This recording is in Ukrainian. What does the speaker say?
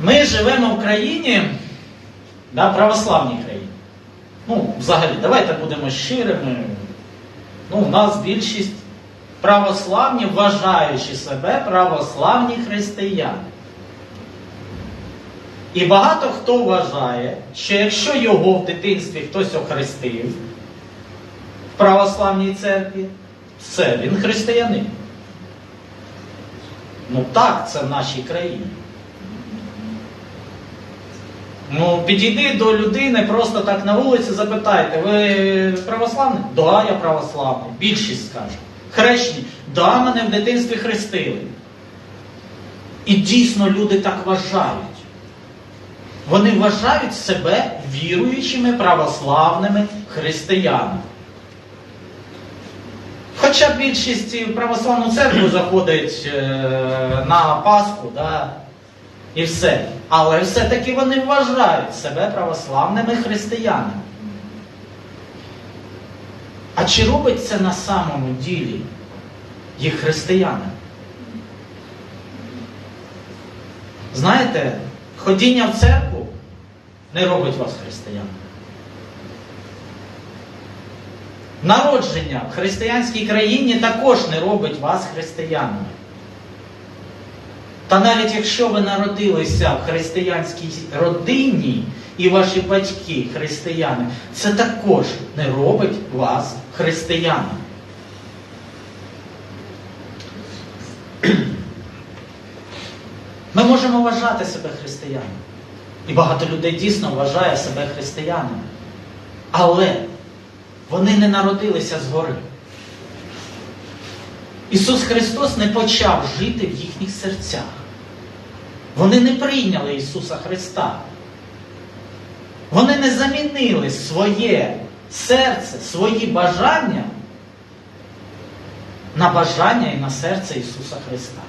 Ми живемо в країні, да, православній країні. Ну, взагалі, давайте будемо щирими. Ну, у нас більшість православні, вважаючи себе православні християни. І багато хто вважає, що якщо його в дитинстві хтось охрестив в православній церкві, все, він християнин. Ну так, це в нашій країні. Ну, підійди до людини просто так на вулиці, запитайте, ви православний? Да, я православний. Більшість скаже. Хрещені? Да, мене в дитинстві хрестили. І дійсно люди так вважають. Вони вважають себе віруючими православними християнами. Хоча більшість православну церкву заходить е, на Пасху, да, і все. Але все-таки вони вважають себе православними християнами. А чи робить це на самому ділі їх християнами? Знаєте, ходіння в церкву не робить вас християнами. Народження в християнській країні також не робить вас християнами. Та навіть якщо ви народилися в християнській родині і ваші батьки християни, це також не робить вас християнами. Ми можемо вважати себе християнами. І багато людей дійсно вважає себе християнами. Але вони не народилися згори. Ісус Христос не почав жити в їхніх серцях. Вони не прийняли Ісуса Христа. Вони не замінили своє серце, свої бажання на бажання і на серце Ісуса Христа.